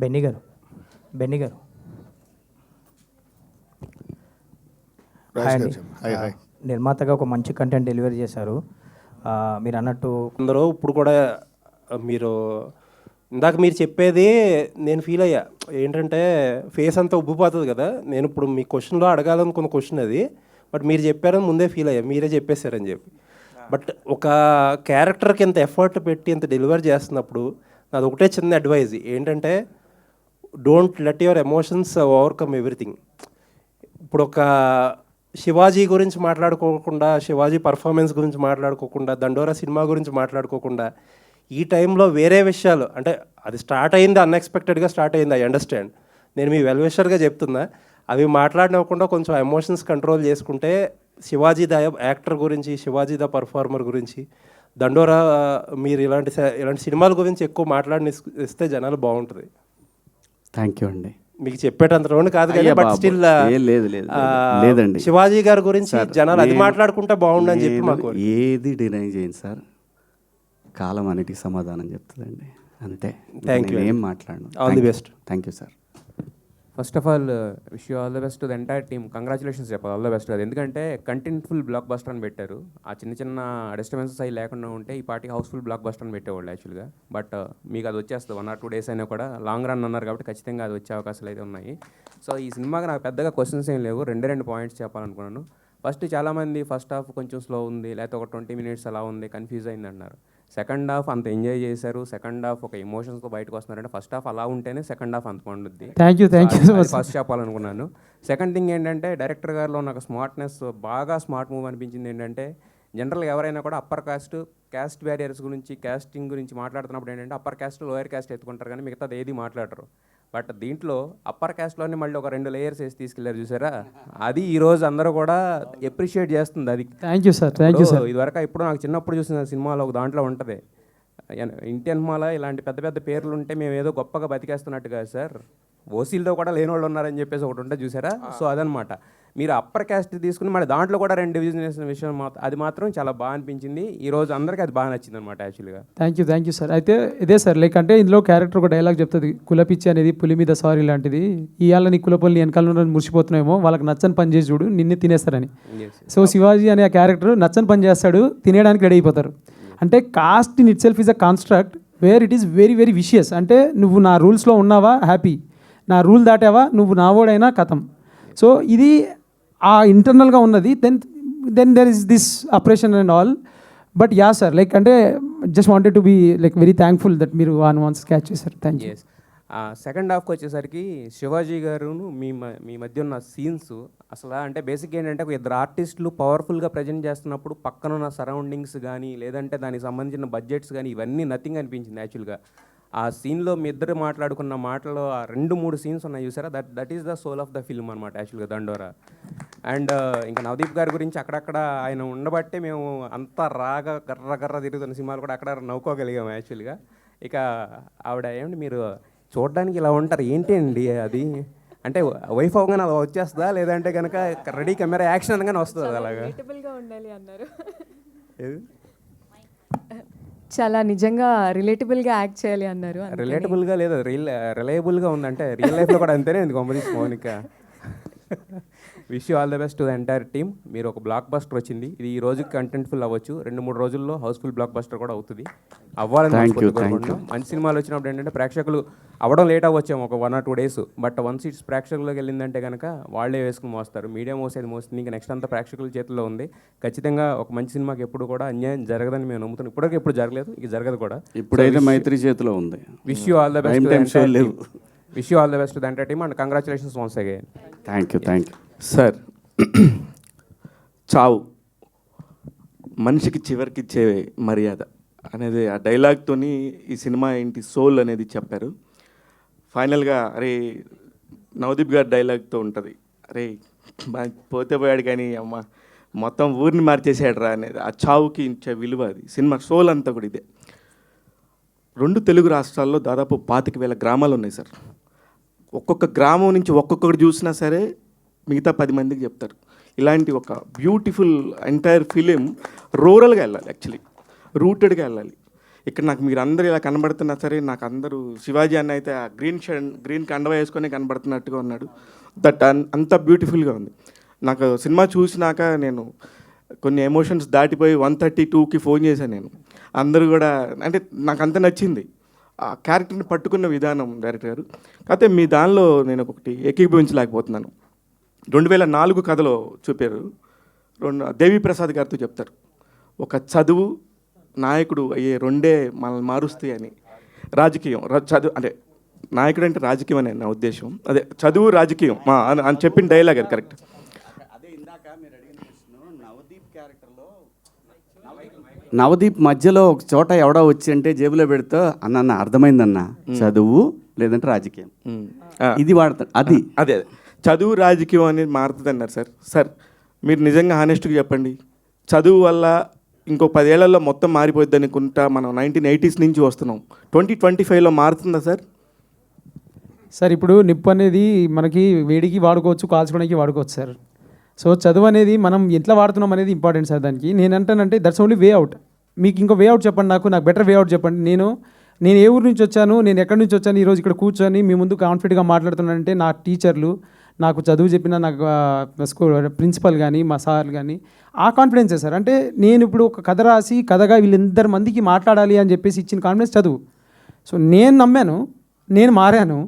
Benny గారు Benny గారు. నిర్మాతగా ఒక మంచి కంటెంట్ డెలివరీ చేశారు. ఆ, మీరు అన్నట్టు అందరూ ఇప్పుడు కూడా మీరు ఇందాక మీరు చెప్పేది నేను ఫీల్ అయ్యా. ఏంటంటే ఫేస్ అంతా ఉబ్బిపోతుంది కదా. నేను ఇప్పుడు మీ క్వశ్చన్లో అడగాలనుకున్న క్వశ్చన్ అది. బట్ మీరు చెప్పారని ముందే ఫీల్ అయ్యా. మీరే చెప్పేశారని చెప్పి. బట్ ఒక క్యారెక్టర్కి ఇంత ఎఫర్ట్ పెట్టి ఇంత డెలివర్ చేస్తున్నప్పుడు నాది ఒకటే చిన్న అడ్వైజ్ ఏంటంటే don't let your emotions overcome everything ఇప్పుడు ఒక శివాజీ గురించి మాట్లాడుకోకుండా శివాజీ పర్ఫార్మెన్స్ గురించి మాట్లాడుకోకుండా దండోరా సినిమా గురించి మాట్లాడుకోకుండా ఈ టైంలో వేరే విషయాలు అంటే అది స్టార్ట్ అయింది అన్ఎక్స్పెక్టెడ్గా స్టార్ట్ అయింది ఐ అండర్స్టాండ్ నేను మీ వెల్విషర్గా చెప్తున్నా అవి మాట్లాడినవ్వకుండా కొంచెం ఎమోషన్స్ కంట్రోల్ చేసుకుంటే శివాజీ ద యాక్టర్ గురించి శివాజీ ద పర్ఫార్మర్ గురించి దండోరా మీరు ఇలాంటి ఇలాంటి సినిమాల గురించి ఎక్కువ మాట్లాడిని ఇస్తే జనాలు బాగుంటుంది. థ్యాంక్ యూ అండి మీకు చెప్పేటంత రౌండ్ కాదు కానీ అయ్యా బట్. స్టిల్ లేదు, లేదు, లేదు. లేదండి. శివాజీ గారి గురించి జనాలు అది మాట్లాడుకుంటే బాగుండని చెప్పి మాకు ఏది డినై చేయను సార్ కాలం అన్నిటికి సమాధానం చెప్తుందండి అంతే Thank you. ఏం మాట్లాడను All the best. Thank you sir first of all wish you all the best the entire team congratulations చెప్పాలి ఆల్ ద బెస్ట్ అది ఎందుకంటే కంటెంట్ఫుల్ బ్లాక్ బస్టర్ అని పెట్టారు. ఆ చిన్న చిన్న డిస్టర్బెన్సెస్ అవి లేకుండా ఉంటే ఈ పార్టీ హౌస్ఫుల్ బ్లాక్ బస్టర్ అని పెట్టేవాళ్ళు యాక్చువల్గా బట్ మీకు అది వచ్చేస్తుంది. వన్ ఆర్ టూ డేస్ అయినా కూడా లాంగ్ రన్ అన్నారు కాబట్టి ఖచ్చితంగా అది వచ్చే అవకాశాలు అయితే ఉన్నాయి. సో ఈ సినిమాకి నాకు పెద్దగా క్వశ్చన్స్ ఏం లేవు. రెండే రెండు పాయింట్స్ చెప్పాలనుకున్నాను. ఫస్ట్ చాలామంది ఫస్ట్ హాఫ్ కొంచెం స్లో ఉంది. లేకపోతే ఒక ట్వంటీ మినిట్స్ అలా ఉంది. కన్ఫ్యూజ్ అయింది అన్నారు. సెకండ్ హాఫ్ అంత ఎంజాయ్ చేశారు. సెకండ్ హాఫ్ ఒక ఎమోషన్స్తో బయటకు వస్తున్నారంటే ఫస్ట్ హాఫ్ అలా ఉంటేనే సెకండ్ హాఫ్ అంత పండుద్ది thank you thank you so much first చెప్పాలనుకున్నాను సెకండ్ థింగ్ ఏంటంటే డైరెక్టర్ గారిలో నాకు స్మార్ట్నెస్ బాగా స్మార్ట్ మూవ్ అనిపించింది ఏంటంటే జనరల్గా ఎవరైనా కూడా అప్పర్ కాస్ట్ క్యాస్ట్ బ్యారియర్స్ గురించి క్యాస్టింగ్ గురించి మాట్లాడుతున్నప్పుడు ఏంటంటే అప్పర్ క్యాస్ట్ లోయర్ క్యాస్ట్ ఎత్తుకుంటారు కానీ మిగతాది ఏది మాట్లాడరు. బట్ దీంట్లో అప్పర్ క్యాస్ట్లోనే మళ్ళీ ఒక రెండు లేయర్స్ వేసి తీసుకెళ్ళారు చూసారా? అది ఈ రోజు అందరూ కూడా ఎప్రిషియేట్ చేస్తుంది అది. Thank you sir thank you sir ఇదివరకు ఇప్పుడు నాకు చిన్నప్పుడు చూసిన సినిమాలో ఒక దాంట్లో ఉంటుంది. ఇంటి అన్మాల ఇలాంటి పెద్ద పెద్ద పేర్లు ఉంటే మేము ఏదో గొప్పగా బతికేస్తున్నట్టు కాదు సార్. ఓసీలతో కూడా లేని వాళ్ళు ఉన్నారని చెప్పేసి ఒకటి ఉంటే చూసారా? సో అదనమాట. మీరు అప్పర్ క్యాస్ట్ తీసుకుని మళ్ళీ దాంట్లో కూడా రెండు డివిజన్ వేసిన విషయం మాత్రం అది మాత్రం చాలా బాగా అనిపించింది. ఈ రోజు అందరికీ అది బాగా నచ్చింది అనమాట యాక్చువల్గా thank you thank you sir అయితే ఇదే సార్ లైక్ అంటే ఇందులో క్యారెక్టర్ ఒక డైలాగ్ చెప్తుంది. కులపిచ్చి అనేది పులి మీద సారీ లాంటిది. ఇవాళ నీ కులపల్ని వెనకాల ఉన్న మురిసిపోతున్నామేమో వాళ్ళకి నచ్చని పని చేసి చూడు నిన్నే తినేస్తారని. సో శివాజీ అనే ఆ క్యారెక్టర్ నచ్చని పని చేస్తాడు తినేయడానికి రెడీ అయిపోతారు. అంటే caste in itself is a construct where it is very very vicious అంటే నువ్వు నా రూల్స్లో ఉన్నావా? హ్యాపీ నా రూల్ దాటావా? నువ్వు నావోడైనా కథం సో ఇది ఆ ఇంటర్నల్గా ఉన్నది. Then then there is this operation and all but yeah sir like అంటే just wanted to be like very thankful that మీరు వన్ వన్స్ క్యాచ్ చేశారు థ్యాంక్ యూ సెకండ్ హాఫ్కి వచ్చేసరికి శివాజీ గారును మీ మ- మీ మధ్య ఉన్న సీన్స్ అసలు అంటే బేసిక్ ఏంటంటే ఒక ఇద్దరు ఆర్టిస్టులు పవర్ఫుల్గా ప్రజెంట్ చేస్తున్నప్పుడు పక్కన ఉన్న సరౌండింగ్స్ కానీ లేదంటే దానికి సంబంధించిన బడ్జెట్స్ కానీ ఇవన్నీ నథింగ్ అనిపించింది యాక్చువల్గా ఆ సీన్లో మీ ఇద్దరు మాట్లాడుకున్న మాటలో ఆ రెండు మూడు సీన్స్ ఉన్నాయి చూసారా? That that is the soul of the film అనమాట యాక్చువల్గా దండోరా. అండ్ uh, ఇంకా నవదీప్ గారి గురించి అక్కడక్కడ ఆయన ఉండబట్టే మేము అంత రాగా గర్ర గర్ర తిరుగుతున్న సినిమాలు కూడా అక్కడ నవ్వుకోగలిగాం యాక్చువల్గా ఇక ఆవిడ ఏమండి మీరు చూడడానికి ఇలా ఉంటారు. ఏంటి అండి అది? అంటే వైఫ్ అవగానే అలా వచ్చేస్తుందా? లేదంటే కనుక రెడీ కెమెరా యాక్షన్ అనగానే వస్తుంది అలాగా? ఉండాలి అన్నారు. ఏది? చాలా నిజంగా రిలేటబుల్గా యాక్ట్ చేయాలి అన్నారు. రిలేటబుల్గా లేదు? రియల్ రిలయబుల్గా ఉందంటే రియల్ లైఫ్లో కూడా అంతేనే? ఉంది కొంపదీస్ Mounika? Wish you all the best to the entire team మీరు ఒక బ్లాక్ బస్టర్ వచ్చింది. ఇది ఈ రోజు కంటెంట్ఫుల్ అవ్వచ్చు. రెండు మూడు రోజుల్లో హౌస్ఫుల్ బ్లాక్ బస్టర్ కూడా అవుతుంది. అవ్వాలని. మంచి సినిమాలు వచ్చినప్పుడు ఏంటంటే ప్రేక్షకులు అవ్వడం లేట్ అవ్వచ్చేమో ఒక one or two days but once it's ప్రేక్షకులకు వెళ్ళిందంటే కనుక వాళ్ళే వేసుకుని మోస్తారు. మీడియా మోసేది మోస్తుంది. ఇంకా నెక్స్ట్ అంతా ప్రేక్షకుల చేతుల్లో ఉంది. ఖచ్చితంగా ఒక మంచి సినిమాకి ఎప్పుడు కూడా అన్యాయం జరగదని మేము నమ్ముతున్నాం. ఇప్పటివరకు ఎప్పుడు జరగలేదు. ఇక జరగదు కూడా. ఇప్పుడైతే మైత్రి చేతిలో ఉంది. Wish you all the. Best wish you all the best the entire team and congratulations once again thank you thank you sir చావు. మనిషికి చివరికి ఇచ్చే మర్యాద అనేది ఆ డైలాగ్తోని ఈ సినిమా ఏంటి సోల్ అనేది చెప్పారు. ఫైనల్గా అరే నవదీప్ గారి డైలాగ్తో ఉంటుంది. అరే పోతే పోయాడు కానీ అమ్మ మొత్తం ఊరిని మార్చేసాడు రా అనేది. ఆ చావుకి ఇచ్చే విలువ అది. సినిమా సోల్ అంతా కూడా ఇదే. రెండు తెలుగు రాష్ట్రాల్లో దాదాపు పాతిక వేల గ్రామాలు ఉన్నాయి సార్. ఒక్కొక్క గ్రామం నుంచి ఒక్కొక్కటి చూసినా సరే మిగతా పది మందికి చెప్తారు. ఇలాంటి ఒక బ్యూటిఫుల్ ఎంటైర్ ఫిలిం రూరల్గా వెళ్ళాలి యాక్చువల్లీ రూటెడ్గా వెళ్ళాలి. ఇక్కడ నాకు మీరు అందరూ ఇలా కనబడుతున్నా సరే నాకు అందరూ శివాజీ అన్న అయితే ఆ గ్రీన్ షర్ట్ గ్రీన్ కండవ వేసుకొని కనబడుతున్నట్టుగా ఉన్నాడు. దట్ అంత బ్యూటిఫుల్గా ఉంది. నాకు సినిమా చూసినాక నేను కొన్ని ఎమోషన్స్ దాటిపోయి వన్ థర్టీ టూకి ఫోన్ చేశాను నేను. అందరూ కూడా అంటే నాకు అంత నచ్చింది. ఆ క్యారెక్టర్ని పట్టుకున్న విధానం డైరెక్టర్ గారు. కాకపోతే మీ దానిలో నేను ఒకటి ఏకీభవించలేకపోతున్నాను. రెండు వేల నాలుగు కథలో చూపారు. రెండు దేవి ప్రసాద్ గారితో చెప్తారు. ఒక చదువు నాయకుడు అయ్యే రెండే మనల్ని మారుస్తాయి అని. రాజకీయం చదువు అంటే నాయకుడు అంటే రాజకీయం అనే నా ఉద్దేశం. అదే చదువు రాజకీయం మా అని అని చెప్పిన డైలాగ్ అది కరెక్ట్ అదే ఇందాక మీరు అడిగిన ప్రశ్న నవదీప్ క్యారెక్టర్లో నవదీప్ మధ్యలో ఒక చోట ఎవడో వచ్చి అంటే జేబులో పెడితే అన్న అన్న అర్థమైందన్న చదువు లేదంటే రాజకీయం. ఇది వాడతాడు అది. అదే అదే. చదువు రాజకీయం అనేది మారుతుంది అన్నారు సార్. సార్ మీరు నిజంగా హానెస్ట్గా చెప్పండి. చదువు వల్ల ఇంకో పదేళ్ళలో మొత్తం మారిపోద్ది అనుకుంటా మనం నైన్టీన్ ఎయిటీస్ నుంచి వస్తున్నాం. ట్వంటీ ట్వంటీ ఫైవ్లో మారుతుందా సార్? సార్ ఇప్పుడు నిప్పు అనేది మనకి వేడికి వాడుకోవచ్చు కాల్చుకోవడానికి వాడుకోవచ్చు సార్. సో చదువు అనేది మనం ఎట్లా వాడుతున్నాం అనేది ఇంపార్టెంట్ సార్ దానికి. నేను అంటానంటే దట్స్ ఓన్లీ వే అవుట్ మీకు ఇంకో వే అవుట్ చెప్పండి నాకు నాకు బెటర్ వే అవుట్ చెప్పండి. నేను నేను ఏ ఊరు నుంచి వచ్చాను నేను ఎక్కడి నుంచి వచ్చాను ఈరోజు ఇక్కడ కూర్చొని మీ ముందు కాన్ఫిడెంట్గా మాట్లాడుతున్నానంటే నా టీచర్లు నాకు చదువు చెప్పిన నాకు స్కూల్ ప్రిన్సిపల్ కానీ మా సార్ కానీ ఆ కాన్ఫిడెన్సే సార్? అంటే నేను ఇప్పుడు ఒక కథ రాసి కథగా వీళ్ళిద్దరు మందికి మాట్లాడాలి అని చెప్పేసి ఇచ్చిన కాన్ఫిడెన్స్ చదువు. సో నేను నమ్మాను నేను మారాను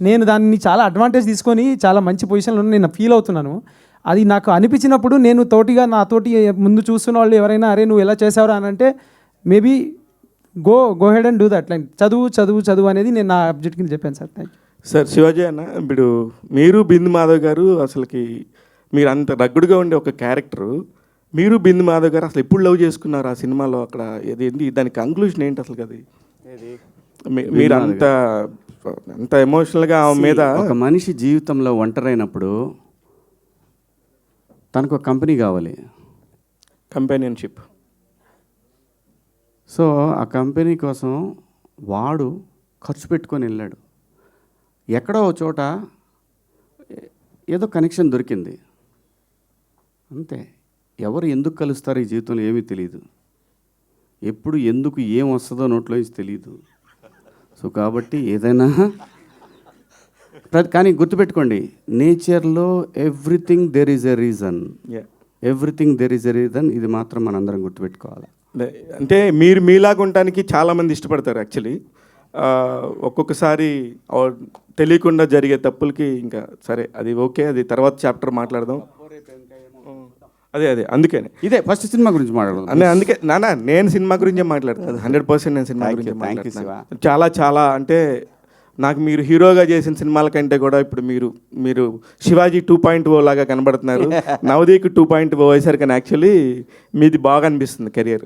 నేను దాన్ని చాలా అడ్వాంటేజ్ తీసుకొని చాలా మంచి పొజిషన్లో నేను ఫీల్ అవుతున్నాను. అది నాకు అనిపించినప్పుడు నేను తోటిగా నాతోటి ముందు చూస్తున్న వాళ్ళు ఎవరైనా అరే నువ్వు ఎలా చేసావురా? అని అంటే maybe go go head and do that. Like చదువు చదువు చదువు అనేది నేను నా అబ్జెక్ట్ కింద చెప్పాను sir. Thank you sir Shivaji అన్న ఇప్పుడు మీరు బిందు మాధవ్ గారు అసలుకి మీరు అంత రగ్గుడుగా ఉండే ఒక క్యారెక్టరు. మీరు బిందు మాధవ్ గారు అసలు ఎప్పుడు లవ్ చేసుకున్నారు ఆ సినిమాలో అక్కడ? ఇది ఏంటి దాని కంక్లూషన్ ఏంటి అసలు అది మీరు అంత అంత ఎమోషనల్గా ఆమె మీద ఒక మనిషి జీవితంలో ఒంటరైనప్పుడు తనకు ఒక కంపెనీ కావాలి. కంపానియన్షిప్ సో ఆ కంపెనీ కోసం వాడు ఖర్చు పెట్టుకొని వెళ్ళాడు. ఎక్కడో చోట ఏదో కనెక్షన్ దొరికింది. అంతే. ఎవరు ఎందుకు కలుస్తారో ఈ జీవితంలో ఏమీ తెలియదు ఎప్పుడు ఎందుకు ఏం వస్తుందో నోట్లో తెలియదు సో కాబట్టి ఏదైనా ప్రతి కానీ గుర్తుపెట్టుకోండి నేచర్లో everything there is a reason. Everything there is a reason ఇది మాత్రం మనందరం గుర్తుపెట్టుకోవాలి. అంటే మీరు మీలాగా ఉండటానికి చాలామంది ఇష్టపడతారు యాక్చువల్లీ ఒక్కొక్కసారి తెలియకుండా జరిగే తప్పులకి ఇంకా సరే అది ఓకే అది తర్వాత చాప్టర్ మాట్లాడదాం. అదే అదే అందుకనే. ఇదే ఫస్ట్ సినిమా గురించి మాట్లాడదాం. అనే అందుకే నాన్న నేను సినిమా గురించే మాట్లాడతాను హండ్రెడ్ పర్సెంట్ నేను సినిమా గురించి చాలా చాలా అంటే నాకు మీరు హీరోగా చేసిన సినిమాల కంటే కూడా ఇప్పుడు మీరు మీరు శివాజీ టూ పాయింట్ ఓ లాగా కనబడుతున్నారు. నవదీక్ టూ పాయింట్ ఓ వేసారు కానీ యాక్చువల్లీ మీది బాగా అనిపిస్తుంది కెరియర్.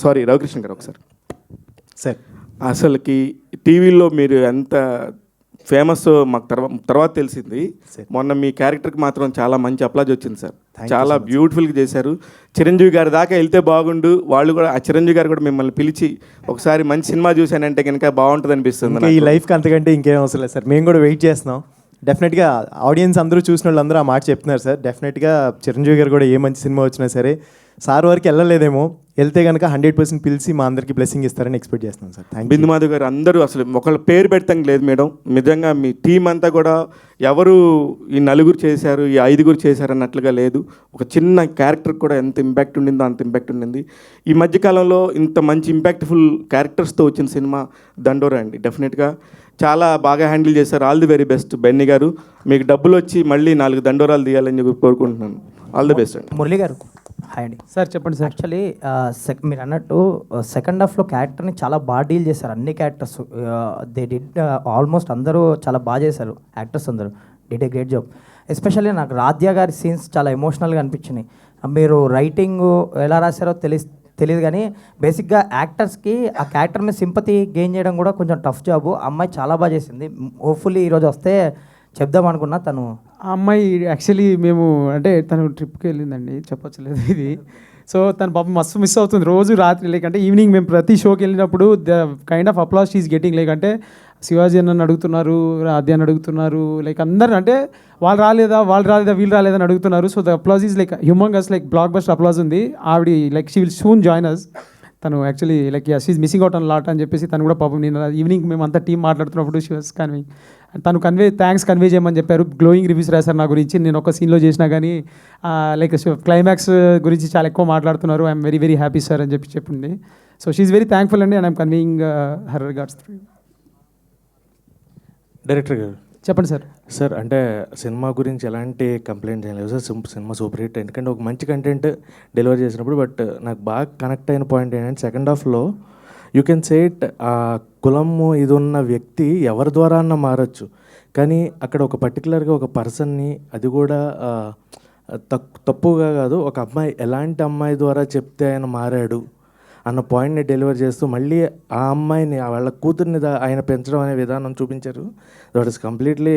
సారీ రవికృష్ణ గారు ఒకసారి. సార్ అసలుకి టీవీలో మీరు ఎంత ఫేమస్ మాకు తర్వాత తర్వాత తెలిసింది. మొన్న మీ క్యారెక్టర్కి మాత్రం చాలా మంచి అప్లాజ్ వచ్చింది సార్. చాలా బ్యూటిఫుల్గా చేశారు. చిరంజీవి గారి దాకా వెళ్తే బాగుండు. వాళ్ళు కూడా ఆ చిరంజీవి గారు కూడా మిమ్మల్ని పిలిచి ఒకసారి మంచి సినిమా చూశానంటే కనుక బాగుంటుంది అనిపిస్తుంది ఈ. లైఫ్కి అంతకంటే ఇంకేం అవసరం లేదు సార్. మేము కూడా వెయిట్ చేస్తున్నాం. డెఫినెట్గా ఆడియన్స్ అందరూ చూసిన వాళ్ళందరూ ఆ మాట చెప్తున్నారు సార్. డెఫినెట్గా చిరంజీవి గారు కూడా ఏ మంచి సినిమా వచ్చినా సరే సార్ వరకు వెళ్ళలేదేమో. వెళ్తే కనుక హండ్రెడ్ పర్సెంట్ పిలిచి మా అందరికి బ్లెస్సింగ్ ఇస్తారని ఎక్స్పెక్ట్ చేస్తున్నాం సార్. థ్యాంక్ బిందు మాధవ్ గారు అందరూ అసలు ఒకళ్ళ పేరు పెడతాం లేదు మేడం. నిజంగా మీ టీం అంతా కూడా ఎవరు ఈ నలుగురు చేశారు ఈ ఐదుగురు చేశారు అన్నట్లుగా లేదు. ఒక చిన్న క్యారెక్టర్ కూడా ఎంత ఇంపాక్ట్ ఉండిందో అంత ఇంపాక్ట్ ఉండింది. ఈ మధ్యకాలంలో ఇంత మంచి ఇంపాక్ట్ఫుల్ క్యారెక్టర్స్తో వచ్చిన సినిమా దండోరా అండి. డెఫినెట్గా చాలా బాగా హ్యాండిల్ చేశారు. All the very best. Benny గారు మీకు డబ్బులు వచ్చి మళ్ళీ నాలుగు దండోరాలు తీయాలని చెప్పి కోరుకుంటున్నాను. ఆల్ ది బెస్ట్ అండి. మురళి గారు హాయ్ అండి. సార్ చెప్పండి సార్. యాక్చువల్లీ సెక్ మీరు అన్నట్టు సెకండ్ హాఫ్లో క్యారెక్టర్ని చాలా బాగా డీల్ చేశారు. అన్ని క్యారెక్టర్స్ దే డిడ్ ఆల్మోస్ట్ అందరూ చాలా బాగా చేశారు యాక్టర్స్ అందరూ. Did a great job. Especially నాకు రాధ్య గారి సీన్స్ చాలా ఎమోషనల్గా అనిపించినాయి. మీరు రైటింగ్ ఎలా రాశారో తెలి తెలియదు కానీ బేసిక్గా యాక్టర్స్కి ఆ క్యారెక్టర్ మీద సింపతి గెయిన్ చేయడం కూడా కొంచెం టఫ్ జాబు. అమ్మాయి చాలా బాగా చేసింది. హోప్ఫుల్లీ ఈరోజు వస్తే చెప్దాం అనుకున్నా తను. ఆ అమ్మాయి యాక్చువల్లీ మేము అంటే తను ట్రిప్కి వెళ్ళిందండి. చెప్పొచ్చలేదు ఇది. సో తను పాపం మస్తు మిస్ అవుతుంది. రోజు రాత్రి లేకంటే ఈవినింగ్ మేము ప్రతి షోకి వెళ్ళినప్పుడు the kind of applause is getting. లేకంటే శివాజీ అన్నని అడుగుతున్నారు ఆద్య అని అడుగుతున్నారు లైక్ అందరు అంటే వాళ్ళు రాలేదా వాళ్ళు రాలేదా వీళ్ళు రాలేదని అడుగుతున్నారు. So the applause is like humongous like block bust applause ఉంది. ఆవిడ like she will soon join us తను actually like she's missing out on lot అని చెప్పేసి తను కూడా పాపం నేను ఈవినింగ్ మేము అంతా టీం మాట్లాడుతున్నప్పుడు షీ వాస్ కన్వే తను కన్వే థ్యాంక్స్ కన్వే చేయమని చెప్పారు. గ్లోయింగ్ రివ్యూస్ రాశారు నా గురించి. నేను ఒక సీన్లో చేసినా కానీ లైక్ క్లైమాక్స్ గురించి చాలా ఎక్కువ మాట్లాడుతున్నారు. I'm very very happy sir అని చెప్పి చెప్పింది. సో షీఈ్ వెరీ థ్యాంక్ఫుల్ అండి and I'm conveying her regards director గారు. చెప్పండి సార్. సార్ అంటే సినిమా గురించి ఎలాంటి కంప్లైంట్ లేవు సార్. Cinema super hit. ఎందుకంటే ఒక మంచి కంటెంట్ డెలివర్ చేసినప్పుడు బట్ నాకు బాగా కనెక్ట్ అయిన పాయింట్ ఏంటంటే సెకండ్ హాఫ్లో యూ కెన్ సే ఇట్ ఆ కులము ఇది ఉన్న వ్యక్తి ఎవరి ద్వారా అన్న మారచ్చు. కానీ అక్కడ ఒక పర్టికులర్గా ఒక పర్సన్ని అది కూడా ఆ, తక్- తప్పుగా కాదు ఒక అమ్మాయి ఎలాంటి అమ్మాయి ద్వారా చెప్తే ఆయన మారాడు? అన్న పాయింట్ని డెలివర్ చేస్తూ మళ్ళీ ఆ అమ్మాయిని ఆ వాళ్ళ కూతుర్ని ఆయన పెంచడం అనే విధానం చూపించారు. దట్ ఇస్ కంప్లీట్లీ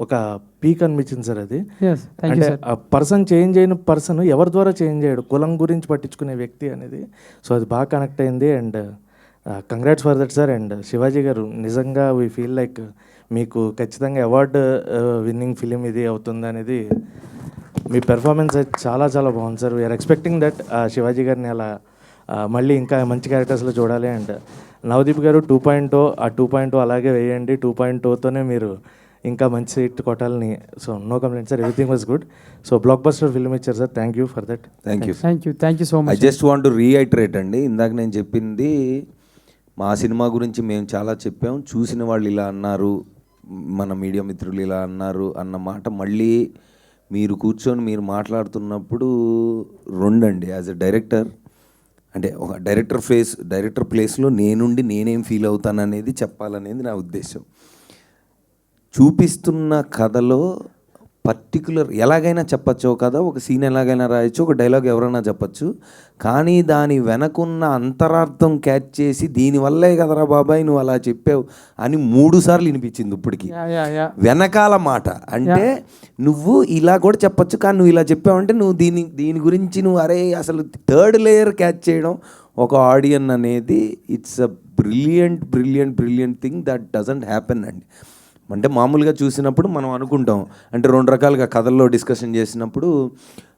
ఒక పీక్ అనిపించింది సార్ అది. అంటే పర్సన్ చేంజ్ అయిన పర్సన్ ఎవరి ద్వారా చేంజ్ అయ్యాడు? కులం గురించి పట్టించుకునే వ్యక్తి అనేది. సో అది బాగా కనెక్ట్ అయింది and congrats for that sir and Shivaji గారు నిజంగా వీ ఫీల్ లైక్ మీకు ఖచ్చితంగా అవార్డు విన్నింగ్ ఫిలిం ఇది అవుతుంది అనేది మీ పెర్ఫార్మెన్స్ అయితే చాలా చాలా బాగుంది sir we're expecting that Shivaji గారిని అలా మళ్ళీ ఇంకా మంచి క్యారెక్టర్స్లో చూడాలి అండ్ నవదీప్ గారు టూ పాయింట్ ఆ టూ పాయింట్ అలాగే వేయండి. టూ పాయింట్ తోనే మీరు ఇంకా మంచి హిట్ కొట్టాలని. So no complaint sir everything was good so blockbuster film ఇచ్చారు sir thank you for that thank you thank you thank you so I much just want to reiterate అండి. ఇందాక నేను చెప్పింది మా సినిమా గురించి మేము చాలా చెప్పాం. చూసిన వాళ్ళు ఇలా అన్నారు మన మీడియా మిత్రులు ఇలా అన్నారు అన్న మాట మళ్ళీ మీరు కూర్చొని మీరు మాట్లాడుతున్నప్పుడు రెండండి. యాజ్ ఎ డైరెక్టర్ అంటే ఒక డైరెక్టర్ ఫేస్ డైరెక్టర్ ప్లేస్లో నేనుండి నేనేం ఫీల్ అవుతాననేది చెప్పాలనేది నా ఉద్దేశం. చూపిస్తున్న కథలో పర్టికులర్ ఎలాగైనా చెప్పచ్చు. కథ ఒక సీన్ ఎలాగైనా రాయొచ్చు ఒక డైలాగ్ ఎవరైనా చెప్పచ్చు. కానీ దాని వెనకున్న అంతరార్థం క్యాచ్ చేసి దీనివల్లే కదరా బాబాయ్ నువ్వు అలా చెప్పావు అని మూడు సార్లు వినిపించింది ఇప్పటికి. వెనకాల మాట. అంటే నువ్వు ఇలా కూడా చెప్పొచ్చు కానీ నువ్వు ఇలా చెప్పావంటే నువ్వు దీని దీని గురించి నువ్వు అరే అసలు థర్డ్ లేయర్ క్యాచ్ చేయడం ఒక ఆడియన్ అనేది it's a brilliant brilliant brilliant thing that doesn't happen అండి అంటే మామూలుగా చూసినప్పుడు మనం అనుకుంటాం. అంటే రెండు రకాలుగా కథల్లో డిస్కషన్ చేసినప్పుడు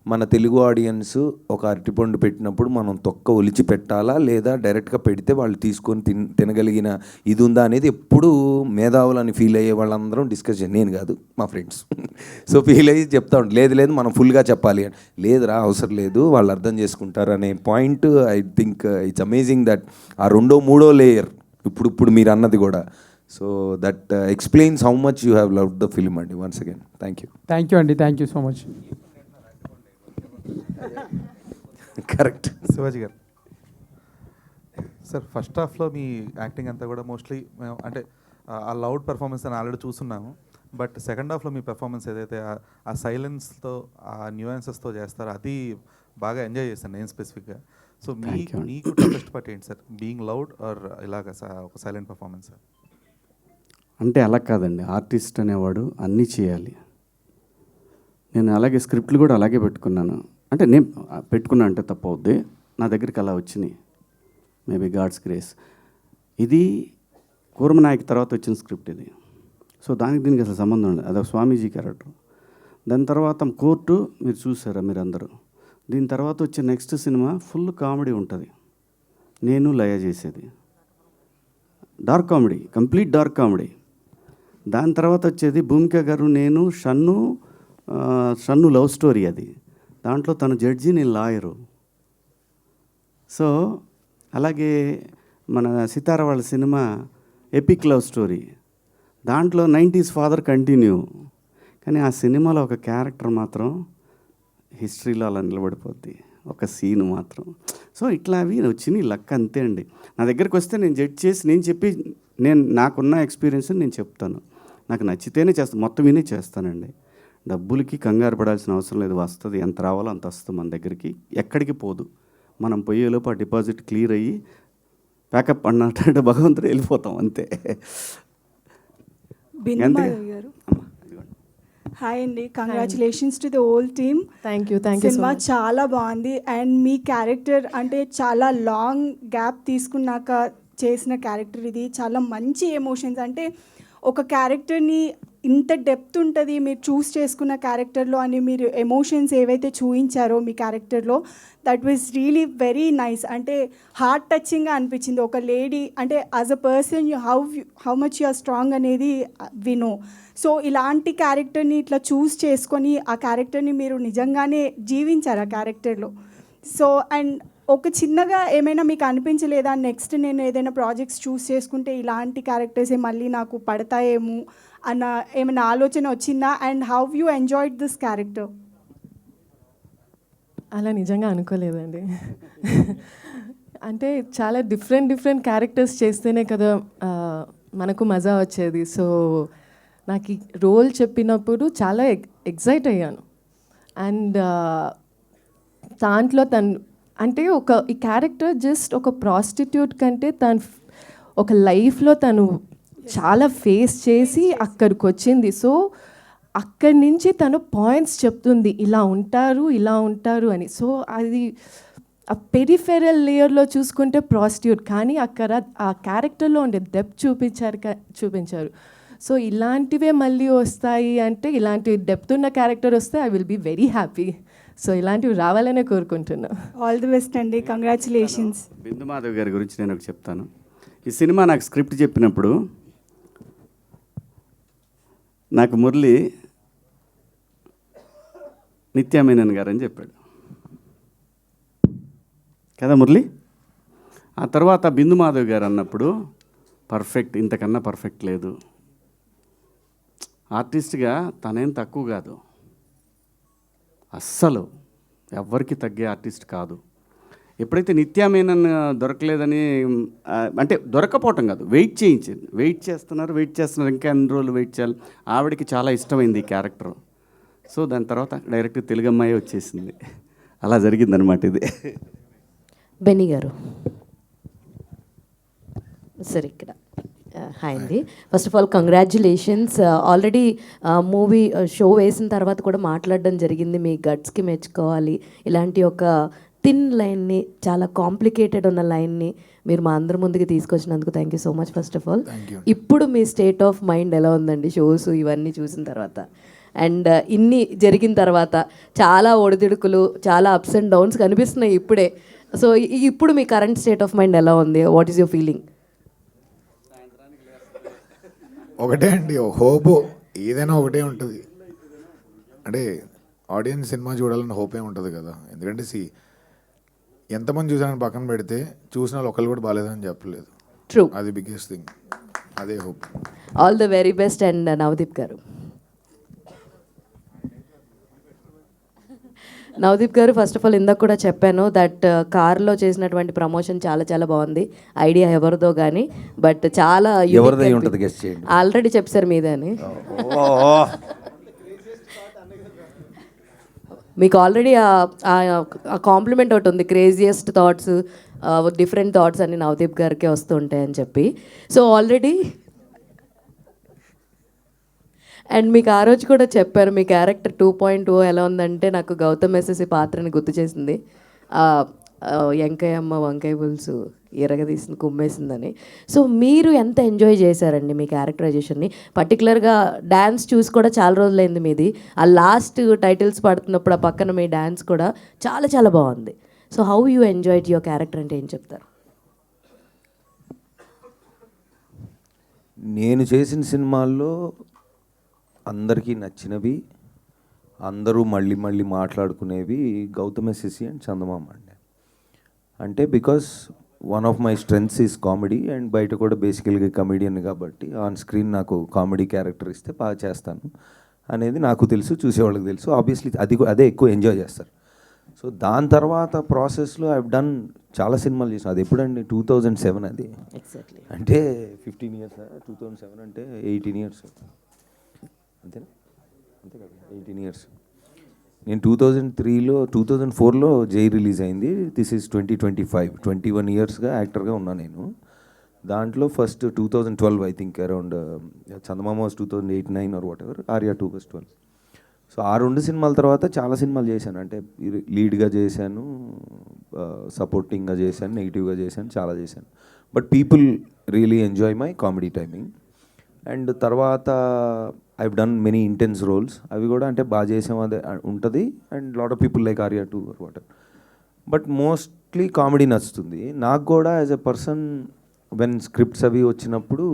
మన తెలుగు ఆడియన్స్ ఒక అరటిపండు పెట్టినప్పుడు మనం తొక్క ఒలిచి పెట్టాలా లేదా డైరెక్ట్గా పెడితే వాళ్ళు తీసుకొని తిన్ తినగలిగిన ఇది ఉందా అనేది ఎప్పుడు మేధావులని ఫీల్ అయ్యే వాళ్ళందరం డిస్కషన్ నేను కాదు మా ఫ్రెండ్స్. సో ఫీల్ అయ్యి చెప్తా ఉంటాం లేదు లేదు మనం ఫుల్గా చెప్పాలి అని. లేదురా అవసరం లేదు వాళ్ళు అర్థం చేసుకుంటారు అనే point I think it's amazing that ఆ రెండో మూడో లేయర్ ఇప్పుడు ఇప్పుడు మీరు అన్నది కూడా so that explains how much you have love the film అండి once again thank you thank you అండి thank you so much correct Shivaji గారు. సార్ ఫస్ట్ హాఫ్లో మీ యాక్టింగ్ అంతా కూడా మోస్ట్లీ మేము అంటే ఆ- లౌడ్ పెర్ఫార్మెన్స్ అని ఆల్రెడీ చూస్తున్నాము బట్ సెకండ్ హాఫ్లో మీ పెర్ఫార్మెన్స్ ఏదైతే ఆ- సైలెన్స్తో ఆ న్యూయన్సెస్తో చేస్తారో అది బాగా ఎంజాయ్ చేశాను నేను స్పెసిఫిక్గా సో మీ. మీకు టఫెస్ట్ పార్ట్ ఏంటి సార్? బీయింగ్ లౌడ్ ఆర్ ఇలాగ స- ఒక సైలెంట్ పర్ఫార్మెన్స్ సార్ అంటే అలా కాదండి. ఆర్టిస్ట్ అనేవాడు అన్నీ చేయాలి. నేను అలాగే స్క్రిప్ట్లు కూడా అలాగే పెట్టుకున్నాను. అంటే నేను పెట్టుకున్నా అంటే తప్పవుద్ది. నా దగ్గరికి అలా వచ్చినాయి. Maybe god's grace. ఇది కూర్మనాయక్ తర్వాత వచ్చిన స్క్రిప్ట్ ఇది. సో దానికి దీనికి అసలు సంబంధం ఉండదు. అదొక స్వామీజీ క్యారెక్టర్. దాని తర్వాత కోర్టు మీరు చూసారా మీరు అందరూ దీని తర్వాత వచ్చే నెక్స్ట్ సినిమా ఫుల్ కామెడీ ఉంటుంది. నేను లయ చేసేది. Dark comedy. Complete dark comedy. దాని తర్వాత వచ్చేది భూమిక గారు నేను షన్ను షన్ను లవ్ స్టోరీ అది. దాంట్లో తను జడ్జి నేను లాయరు. సో అలాగే మన సితార వాళ్ళ సినిమా ఎపిక్ లవ్ స్టోరీ. దాంట్లో నైంటీస్ ఫాదర్ కంటిన్యూ. కానీ ఆ సినిమాలో ఒక క్యారెక్టర్ మాత్రం హిస్టరీలో అలా నిలబడిపోద్ది. ఒక సీన్ మాత్రం. సో ఇట్లా అవి వచ్చినాయి లక్ అంతే అండి. నా దగ్గరికి వస్తే నేను జడ్జ్ చేసి నేను చెప్పి నేను నాకున్న ఎక్స్పీరియన్స్ నేను చెప్తాను. నాకు నచ్చితేనే చేస్తాను మొత్తం వినే చేస్తానండి. డబ్బులకి కంగారు పడాల్సిన అవసరం లేదు వస్తుంది. ఎంత రావాలో అంత వస్తుంది మన దగ్గరికి. ఎక్కడికి పోదు. మనం పోయేలోపు ఆ డిపాజిట్ క్లియర్ అయ్యి ప్యాకప్ అన్నట్టు భగవంతుడు వెళ్ళిపోతాం అంతే. హాయ్ అండి. Congratulations to the whole team thank you thank you so cinema చాలా బాగుంది. అండ్ మీ క్యారెక్టర్ అంటే చాలా లాంగ్ గ్యాప్ తీసుకున్నాక చేసిన క్యారెక్టర్ ఇది. చాలా మంచి ఎమోషన్స్ అంటే ఒక క్యారెక్టర్ని ఇంత డెప్త్ ఉంటుంది మీరు చూస్ చేసుకున్న క్యారెక్టర్లో అని మీరు ఎమోషన్స్ ఏవైతే చూపించారో మీ క్యారెక్టర్లో that was really very nice అంటే హార్ట్ టచింగ్గా అనిపించింది. ఒక లేడీ అంటే as a person you how how much you are strong అనేది వినో సో ఇలాంటి క్యారెక్టర్ని ఇట్లా చూస్ చేసుకొని ఆ క్యారెక్టర్ని మీరు నిజంగానే జీవించారు ఆ క్యారెక్టర్లో. సో అండ్ ఒక చిన్నగా ఏమైనా మీకు అనిపించలేదా? నెక్స్ట్ నేను ఏదైనా ప్రాజెక్ట్స్ చూస్ చేసుకుంటే ఇలాంటి క్యారెక్టర్సే మళ్ళీ నాకు పడతాయేమో అన్న ఏమైనా ఆలోచన వచ్చిందా? And how you enjoyed this character? అలా నిజంగా అనుకోలేదండి. అంటే చాలా డిఫరెంట్ డిఫరెంట్ క్యారెక్టర్స్ చేస్తేనే కదా మనకు మజా వచ్చేది. సో నాకు ఈ రోల్ చెప్పినప్పుడు చాలా ఎగ్జైట్ అయ్యాను. అండ్ దాంట్లో తను అంటే ఒక ఈ క్యారెక్టర్ జస్ట్ ఒక ప్రాస్టిట్యూట్ కంటే తను ఒక లైఫ్లో తను చాలా ఫేస్ చేసి అక్కడికి వచ్చింది సో అక్కడి నుంచి తను పాయింట్స్ చెప్తుంది ఇలా ఉంటారు ఇలా ఉంటారు అని. సో అది ఆ పెరిఫెరల్ లేయర్లో చూసుకుంటే ప్రాస్టిట్యూట్ కానీ అక్కడ ఆ క్యారెక్టర్లో ఉండే డెప్త్ చూపించారు చూపించారు. సో ఇలాంటివే మళ్ళీ వస్తాయి అంటే ఇలాంటి డెప్త్ ఉన్న క్యారెక్టర్ వస్తే I will be very happy. So ఇలాంటివి రావాలనే కోరుకుంటున్నా. ఆల్ ది బెస్ట్ అండి. కంగ్రాచులేషన్స్ బిందు మాధవ్ గారి గురించి నేను ఒకటి చెప్తాను. ఈ సినిమా నాకు స్క్రిప్ట్ చెప్పినప్పుడు నాకు మురళి నిత్యామేనన్ గారు అని చెప్పాడు. కదా మురళి? ఆ తర్వాత బిందు మాధవ్ గారు అన్నప్పుడు పర్ఫెక్ట్ ఇంతకన్నా పర్ఫెక్ట్ లేదు. ఆర్టిస్ట్గా తనేం తక్కువ కాదు. అస్సలు ఎవ్వరికి తగ్గే ఆర్టిస్ట్ కాదు. ఎప్పుడైతే నిత్యామేనన్ దొరకలేదని అంటే దొరకపోవటం కాదు వెయిట్ చేయించింది. వెయిట్ చేస్తున్నారు వెయిట్ చేస్తున్నారు. ఇంకా ఎన్ని రోజులు వెయిట్ చేయాలి? ఆవిడకి చాలా ఇష్టమైంది ఈ క్యారెక్టర్. సో దాని తర్వాత డైరెక్ట్ తెలుగు అమ్మాయి వచ్చేసింది. అలా జరిగిందనమాట ఇది. బెని గారు. సరే ఇక్కడ. హాయ్ అండి first of all congratulations already movie show వేసిన తర్వాత కూడా మాట్లాడడం జరిగింది. మీ గట్స్కి మెచ్చుకోవాలి. ఇలాంటి ఒక థిన్ లైన్ని చాలా కాంప్లికేటెడ్ ఉన్న లైన్ని మీరు మా అందరి ముందుకు తీసుకొచ్చినందుకు thank you so much first of all ఇప్పుడు మీ స్టేట్ ఆఫ్ మైండ్ ఎలా ఉందండి? షోస్ ఇవన్నీ చూసిన తర్వాత. అండ్ ఇన్ని జరిగిన తర్వాత చాలా ఒడిదుడుకులు చాలా అప్స్ అండ్ డౌన్స్ కనిపిస్తున్నాయి ఇప్పుడే. సో ఇప్పుడు మీ కరెంట్ స్టేట్ ఆఫ్ మైండ్ ఎలా ఉంది? వాట్ ఈస్ యువర్ ఫీలింగ్ ఒకటే అండి హోప్ ఏదైనా ఒకటే ఉంటుంది. అంటే ఆడియన్స్ సినిమా చూడాలని హోపే ఉంటుంది కదా. ఎందుకంటే సి ఎంతమంది చూసారని పక్కన పెడితే చూసిన వాళ్ళు ఒకళ్ళు కూడా బాగాలేదని చెప్పలేదు. ట్రూ అది బిగ్గెస్ట్ థింగ్ అదే hope. All the very best and Navdeep గారు. నవదీప్ గారు ఫస్ట్ ఆఫ్ ఆల్ ఇందాక కూడా చెప్పాను దట్ కార్లో చేసినటువంటి ప్రమోషన్ చాలా చాలా బాగుంది. ఐడియా ఎవరిదో కానీ బట్ చాలా. ఆల్రెడీ చెప్పారు మీదే అని. మీకు ఆల్రెడీ ఆ కాంప్లిమెంట్ ఒకటి ఉంది. క్రేజియస్ట్ థాట్స్ డిఫరెంట్ థాట్స్ అన్ని నవదీప్ గారికి వస్తూ ఉంటాయని చెప్పి. సో ఆల్రెడీ అండ్ మీకు ఆ రోజు కూడా చెప్పారు మీ క్యారెక్టర్ టూ పాయింట్ ఓ ఎలా ఉందంటే నాకు గౌతమ్ ఎస్ఎస్సి పాత్రని గుర్తు చేసింది. వెంకయ్యమ్మ వంకాయ పులుసు ఎరగదీసింది కుమ్మేసిందని. సో మీరు ఎంత ఎంజాయ్ చేశారండి మీ క్యారెక్టరైజేషన్ని? పర్టికులర్గా డ్యాన్స్ చూసి కూడా చాలా రోజులైంది మీది. ఆ లాస్ట్ టైటిల్స్ పడుతున్నప్పుడు ఆ పక్కన మీ డ్యాన్స్ కూడా చాలా చాలా బాగుంది. So how you enjoyed your character అంటే ఏం చెప్తారు? నేను చేసిన సినిమాల్లో అందరికీ నచ్చినవి అందరూ మళ్ళీ మళ్ళీ మాట్లాడుకునేవి గౌతమ్ ఎస్ఎస్సి అండ్ చందమామ అండి. అంటే because one of my strengths is comedy and బయట కూడా బేసికల్గా కమెడియన్ కాబట్టి ఆన్ స్క్రీన్ నాకు కామెడీ క్యారెక్టర్ ఇస్తే బాగా చేస్తాను అనేది నాకు తెలుసు చూసేవాళ్ళకి తెలుసు. ఆబ్వియస్లీ అది అదే ఎక్కువ ఎంజాయ్ చేస్తారు. సో దాని తర్వాత ప్రాసెస్లో ఐ డన్ చాలా సినిమాలు చేసాను అది ఎప్పుడండి? టూ థౌజండ్ సెవెన్ అది. అంటే fifteen years two thousand seven అంటే ఎయిటీన్ ఇయర్స్ అంతేనా? అంతే కదా ఎయిటీన్ ఇయర్స్. నేను టూ థౌజండ్ త్రీలో టూ థౌజండ్ ఫోర్లో జై రిలీజ్ అయింది. This is twenty twenty five twenty one ఇయర్స్గా యాక్టర్గా ఉన్నా నేను. దాంట్లో first two thousand twelve I think around Chandamama was two thousand eight nine or whatever Arya two was twelve so ఆ రెండు సినిమాల తర్వాత చాలా సినిమాలు చేశాను. అంటే లీడ్గా చేశాను uh, సపోర్టింగ్గా చేశాను నెగిటివ్గా చేశాను చాలా చేశాను. But people really enjoy my comedy timing and తర్వాత I done many intense roles అవి కూడా అంటే బాగా చేసేవాదే ఉంటుంది. And lot of people like Arya two water but mostly comedy నచ్చుతుంది. నాకు కూడా as a person when scripts అవి వచ్చినప్పుడు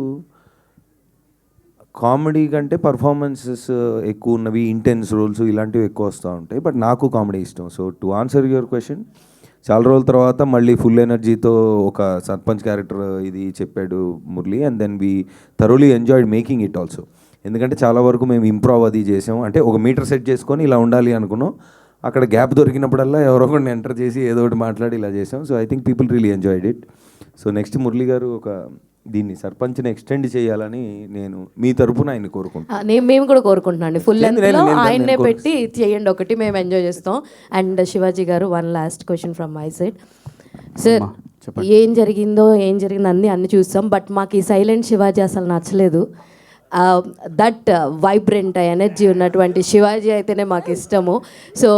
కామెడీ కంటే పర్ఫార్మెన్సెస్ uh, ఎక్కువ ఉన్నవి ఇంటెన్స్ రోల్స్ ఇలాంటివి ఎక్కువ వస్తూ ఉంటాయి. బట్ నాకు కామెడీ ఇష్టం. So to answer your question చాలా రోజుల తర్వాత మళ్ళీ ఫుల్ ఎనర్జీతో ఒక సర్పంచ్ క్యారెక్టర్ ఇది చెప్పాడు Murali. And then we thoroughly enjoyed making it also ఎందుకంటే చాలా వరకు మేము ఇంప్రూవ్ అది చేసాం. అంటే ఒక మీటర్ సెట్ చేసుకొని ఇలా ఉండాలి అనుకున్నాం. అక్కడ గ్యాప్ దొరికినప్పుడల్లా ఎవరో ఒకరిని ఎంటర్ చేసి ఏదో ఒకటి మాట్లాడి ఇలా చేసాం. So I think people really enjoyed it so next Murali గారు ఒక దీన్ని సర్పంచ్ని ఎక్స్టెండ్ చేయాలని నేను మీ తరపున ఆయన కోరుకుంటున్నాను. నేను మేము కూడా కోరుకుంటున్నాను ఫుల్ లేదు, లెంత్లో లేదు, నేను ఆయన్నే పెట్టి చేయండి ఒకటి మేము ఎంజాయ్ చేస్తాం. అండ్ శివాజీ గారు one last question from my side sir ఏం జరిగిందో ఏం జరిగిందో అన్ని అన్ని చూస్తాం. బట్ మాకు ఈ సైలెంట్ శివాజీ అసలు నచ్చలేదు. దట్ వైబ్రెంట్ ఎనర్జీ ఉన్నటువంటి శివాజీ అయితేనే మాకు ఇష్టము. సో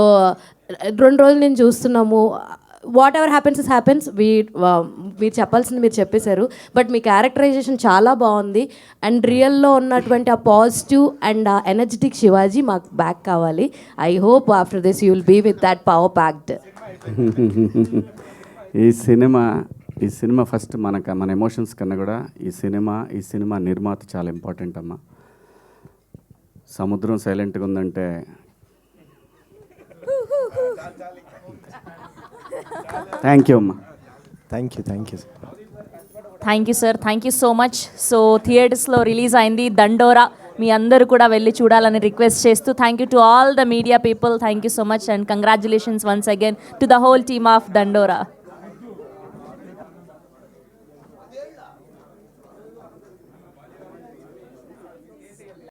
రెండు రోజులు నేను చూస్తున్నాము. Whatever happens is happens we మీరు చెప్పాల్సింది మీరు చెప్పేశారు. బట్ మీ క్యారెక్టరైజేషన్ చాలా బాగుంది. అండ్ రియల్లో ఉన్నటువంటి ఆ పాజిటివ్ అండ్ ఆ ఎనర్జెటిక్ శివాజీ మాకు బ్యాక్ కావాలి. I hope after this you will be with that power packed ఈ సినిమా ఈ సినిమా ఫస్ట్ మనకు మన ఎమోషన్స్ కన్నా కూడా ఈ సినిమా ఈ సినిమా నిర్మాత చాలా ఇంపార్టెంట్ అమ్మా. సముద్రం సైలెంట్గా ఉందంటే థ్యాంక్ యూ అమ్మా. Thank you thank you thank you sir thank you so much so థియేటర్స్లో రిలీజ్ అయింది దండోరా. మీ అందరూ కూడా వెళ్ళి చూడాలని రిక్వెస్ట్ చేస్తూ thank you to all the media people thank you so much and congratulations once again to the whole team of Dandora.